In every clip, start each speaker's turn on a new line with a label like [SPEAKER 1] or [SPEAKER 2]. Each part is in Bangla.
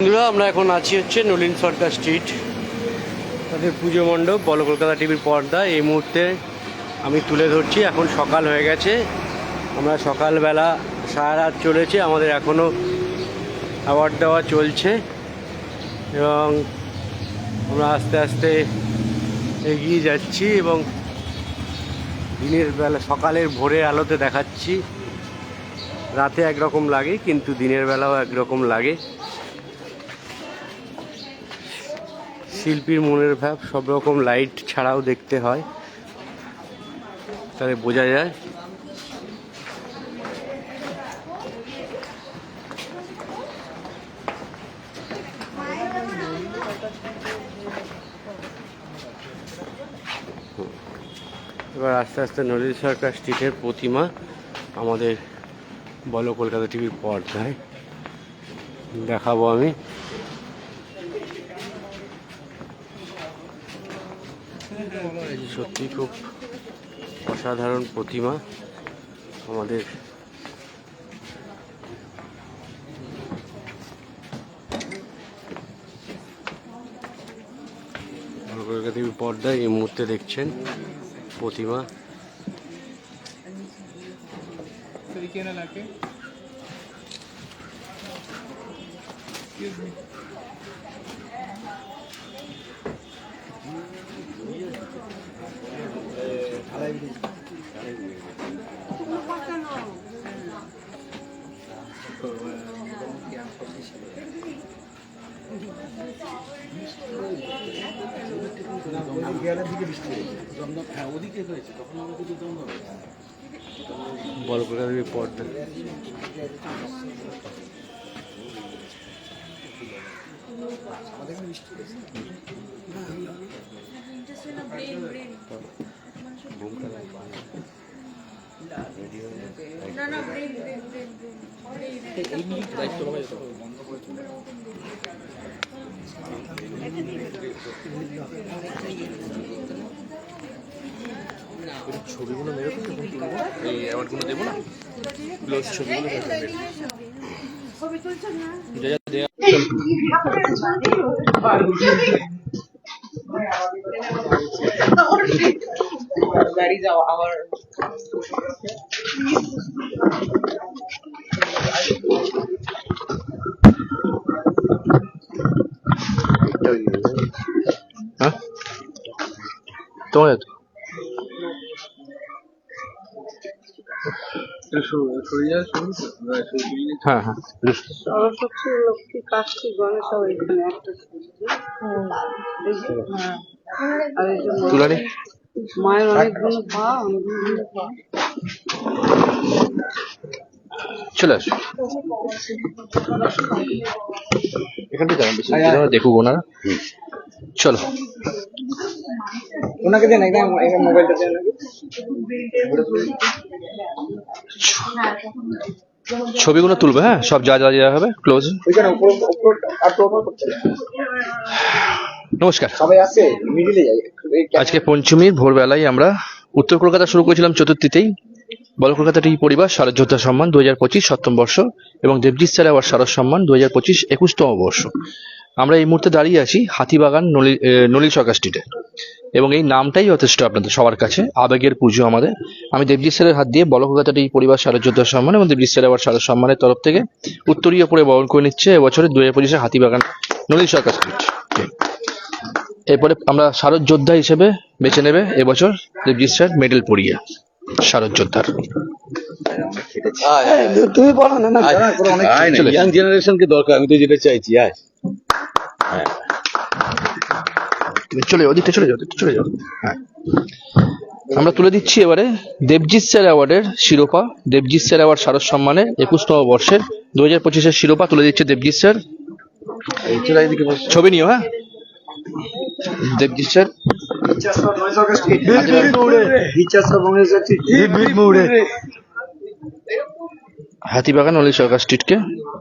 [SPEAKER 1] বন্ধুরা, আমরা এখন আছি হচ্ছে নলিন সরকার স্ট্রিট তাদের পুজো মণ্ডপ, বল কলকাতা টিভির পর্দা। এই মুহূর্তে আমি তুলে ধরছি, এখন সকাল হয়ে গেছে। আমরা সকালবেলা সারা রাত চলেছে, আমাদের এখনও অ্যাওয়ার্ড দেওয়া চলছে। এবং আমরা আস্তে আস্তে এগিয়ে যাচ্ছি এবং দিনের বেলা, সকালের ভোরের আলোতে দেখাচ্ছি। রাতে একরকম লাগে, কিন্তু দিনের বেলাও একরকম লাগে। শিল্পীর মনের ভাব, সব রকম লাইট ছাড়াও দেখতে হয়। তাহলে বোঝা যায়। এবার আস্তে আস্তে নলিন সরকার স্ট্রিটের প্রতিমা আমাদের বলো কলকাতা টিভির পর্দায় দেখাবো আমি এই যে সত্যি খুব অসাধারণ প্রতিমা আমাদের দেবী পর্দায় এই মুহূর্তে দেখছেন প্রতিমা
[SPEAKER 2] Excuse me. ওদিকে
[SPEAKER 1] হয়েছে তখন আমাদের জন্ম
[SPEAKER 3] হয়েছে বড় করে পর্দা মিষ্টি
[SPEAKER 2] ছবিগুলো মেরে এই অ্যাওয়ার্ডগুলো দেবো না? ক্লোজ ছবিগুলো
[SPEAKER 3] ছবি তুলছেন না?
[SPEAKER 2] যা যা দেয়া।
[SPEAKER 4] That is our, our
[SPEAKER 2] হ্যাঁ? তোমার হ্যাঁ হ্যাঁ
[SPEAKER 4] সরস্বতী লক্ষ্মী কার্তিক গণেশ সব এখানে একটা সূর্য। যে, হ্যাঁ। মায়ের অনেকগুলো পা অনেকগুলো পা
[SPEAKER 2] চলে আসো। এখানটায় দাঁড়ান বেশি। দেখুক ওনারা। চলো।
[SPEAKER 4] ওনাকে দেন একদম মোবাইলটা দেন।
[SPEAKER 2] ছবিগুলো তুলবে হ্যাঁ? সব যা যা যা হবে ক্লোজ নমস্কার। আজকে পঞ্চমীর ভোরবেলায় আমরা উত্তর কলকাতা শুরু করেছিলাম চতুর্থীতেই। বল কলকাতা টি পরিবার শারদ যোদ্ধা সম্মান দু হাজার পঁচিশ সপ্তম বর্ষ এবং দেবজিৎ স্যার আবার শারদ সম্মান দু হাজার পঁচিশ একুশতম বর্ষ। আমরা এই মুহূর্তে দাঁড়িয়ে আছি হাতিবাগান নলি এ, নলিন সরকার স্ট্রিটে এবং এই নামটাই যথেষ্ট আপনাদের সবার কাছে। আবেগের পুজো আমাদের। আমি দেবজিৎ স্যারের হাত দিয়ে বল কলকাতা টি পরিবার শারদ যোদ্ধা সম্মান এবং দেবজিৎ স্যার আবার শারদ সম্মানের তরফ থেকে উত্তরীয় পরে বরণ করে নিচ্ছে। এবছরের দু হাজার পঁচিশে হাতিবাগান নলিন সরকার স্ট্রিট এরপরে আমরা শারদ যোদ্ধা হিসেবে বেছে নেবে এবছর দেবজিৎ স্যার মেডেল পরিয়ে শারদ যোদ্ধার।
[SPEAKER 4] তুমি বলো না না
[SPEAKER 5] ইয়াং জেনারেশনকে দরকার আমি তো যেটা চাইছি আয়।
[SPEAKER 2] চলে যাও, ওদিকটা চলে যাও চলে যাও। হ্যাঁ। আমরা তুলে দিচ্ছি এবারে দেবজিৎ স্যার অ্যাওয়ার্ডের শিরোপা। দেবজিৎ স্যার অ্যাওয়ার্ড শারদ সম্মানে একুশতম বর্ষের দু হাজার পঁচিশের শিরোপা তুলে দিচ্ছে দেবজিৎ স্যার। ছবি নিও হ্যাঁ। দেবজিৎ স্যার। হাতিবাগান অলি সরকার স্ট্রিটকে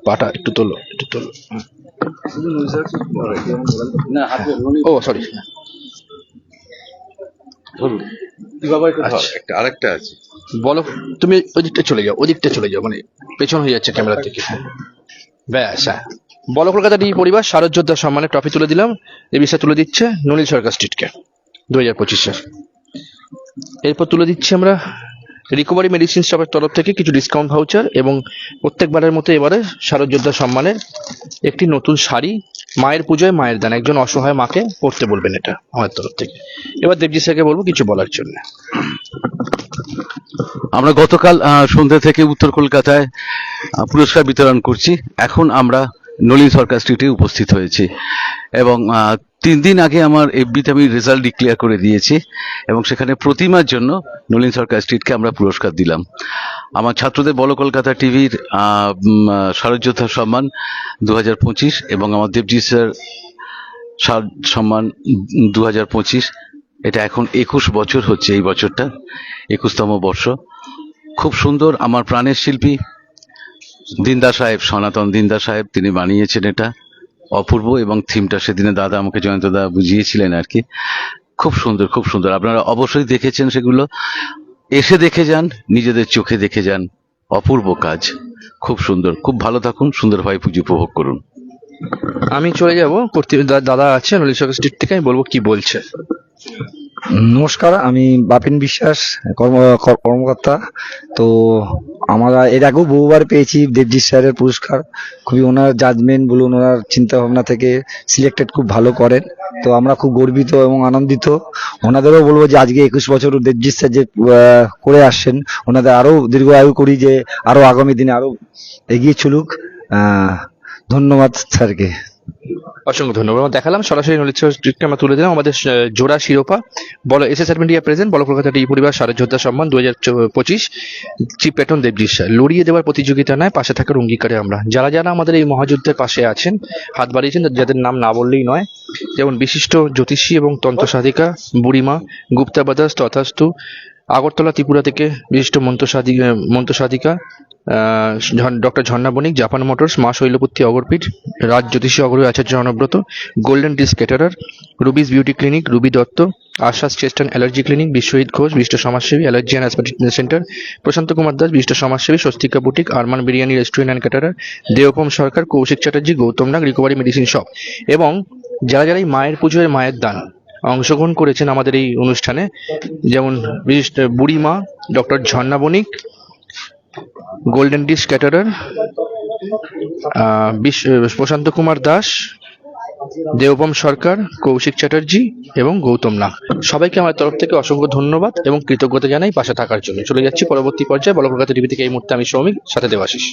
[SPEAKER 2] পাটা একটু তোলো একটু তোলো
[SPEAKER 5] হাতে
[SPEAKER 2] ও সরি আচ্ছা।
[SPEAKER 5] একটা আরেকটা আছে।
[SPEAKER 2] বলো তুমি ওদিকটা চলে যাও ওদিকটা চলে যাও মানে পেছন হয়ে যাচ্ছে ক্যামেরা থেকে ব্যাস হ্যাঁ। বল কলকাতা টিভি পরিবার শারদ যোদ্ধা সম্মানের ট্রফি তুলে দিলাম এই বিষয়ে তুলে দিচ্ছে নলিল সরকার স্ট্রিটকে দু হাজার পঁচিশের। এরপর তুলে দিচ্ছি আমরা রিকভারি মেডিসিন স্টপের তরফ থেকে কিছু ডিসকাউন্ট ভাউচার এবং প্রত্যেকবারের মতো এবারে শারদ যোদ্ধা সম্মানের একটি নতুন শাড়ি, মায়ের পুজোয় মায়ের দান। একজন অসহায় মাকে পড়তে বলবেন এটা আমার তরফ থেকে। এবার দেবজি স্যারকে বলব কিছু বলার জন্য।
[SPEAKER 5] আমরা গতকাল সন্ধ্যা থেকে উত্তর কলকাতায় পুরস্কার বিতরণ করছি। এখন আমরা নলিন সরকার স্ট্রিটে উপস্থিত হয়েছি। এবং তিন দিন আগে আমার এফবিতে আমি রেজাল্ট ডিক্লেয়ার করে দিয়েছি এবং সেখানে প্রতিমার জন্য নলিন সরকার স্ট্রিটকে আমরা পুরস্কার দিলাম। আমার ছাত্রদের বল কলকাতা টিভির শারদযোদ্ধা সম্মান দু হাজার পঁচিশ এবং আমার দেবজি স্যার সম্মান দু হাজার পঁচিশ। এটা এখন একুশ বছর হচ্ছে এই বছরটা, একুশতম বর্ষ। খুব সুন্দর আমার প্রাণের শিল্পী দিনদা সাহেব, সনাতন দিনদা সাহেব, তিনি বানিয়েছেন এটা অপূর্ব এবং থিমটা সেদিনে দাদা আমাকে জয়ন্ত জয়ন্তদা বুঝিয়েছিলেন আর কি। খুব সুন্দর খুব সুন্দর। আপনারা অবশ্যই দেখেছেন সেগুলো। এসে দেখে যান, নিজেদের চোখে দেখে যান। অপূর্ব কাজ। খুব সুন্দর। খুব ভালো থাকুন সুন্দরভাবে পুজো উপভোগ করুন।
[SPEAKER 2] আমি চলে যাব। দাদা আছে স্ট্রিট থেকে। আমি বলব কি বলছে।
[SPEAKER 6] নমস্কার, আমি বাপিন বিশ্বাস, কর্ম কর্মকর্তা। তো আমরা এর আগেও বহুবার পেয়েছি দেবজিৎ স্যারের পুরস্কার। খুবই ওনার জাজমেন্ট বলুন, ওনার চিন্তা ভাবনা থেকে সিলেক্টেড খুব ভালো করেন। তো আমরা খুব গর্বিত এবং আনন্দিত। ওনাদেরও বলব যে আজকে একুশ বছর দেবজিৎ স্যার যে করে আসছেন, ওনাদের আরও দীর্ঘ আয়ু করি যে আরও আগামী দিনে আরও এগিয়ে চলুক। ধন্যবাদ স্যারকে।
[SPEAKER 2] অসংখ্য ধন্যবাদ। দেখালাম, সরাসরি স্ট্রিটকে আমরা তুলে দিলাম। আমাদের জোড়া শিরোপা, বলো এস এস মিডিয়া প্রেজেন্ট বলো, কলকাতা টি পরিবার সারের যোদ্ধা সম্মান দু হাজার পঁচিশ। চিফ পেটন দেবজিৎ লড়িয়ে দেওয়ার প্রতিযোগিতা নয়, পাশে থাকার অঙ্গীকারে আমরা। যারা যারা আমাদের এই মহাযুদ্ধের পাশে আছেন, হাত বাড়িয়েছেন যাদের নাম না বললেই নয়, যেমন বিশিষ্ট জ্যোতিষী এবং তন্ত্র সাধিকা, বুড়িমা, গুপ্তা বাদাস তথাস্তু, আগরতলা ত্রিপুরা থেকে বিশিষ্ট মন্ত্র সাধিকা মন্ত্র সাধিকা doctor Jharna Banik, Japan motors, মা শৈলপুত্রী অগরপীঠ, রাজ জ্যোতিষী অগ্রী Acharya Anabrata golden dish caterer, Ruby's beauty clinic, Ruby Dutta আশ্বাস and allergy clinic, Biswajit Ghosh বিশিষ্ট সমাজসেবী, allergy and asthmatic centre, Prashanta Kumar Das বিশিষ্ট সমাজসেবী, Swastika boutique, Arman biryani restaurant and caterer, Deopam Sarkar, Kaushik Chatterjee, Gautam Nag, recovery medicine shop এবং যারা যারা এই মায়ের পুজোয় মায়ের দান অংশগ্রহণ করেছেন আমাদের এই অনুষ্ঠানে, যেমন বিশিষ্ট বুড়িমা, doctor Jharna Banik golden dish caterer Prashanta Kumar Das Debam Sarkar, Kaushik Chatterjee এবং গৌতম নাগ। সবাইকে আমার তরফ থেকে অসংখ্য ধন্যবাদ এবং কৃতজ্ঞতা জানাই পাশে থাকার জন্য। চলে যাচ্ছি পরবর্তী পর্যায়ে। বল কলকাতা টিভি থেকে এই মুহূর্তে আমি সৌমিক, সাথে দেবাশিস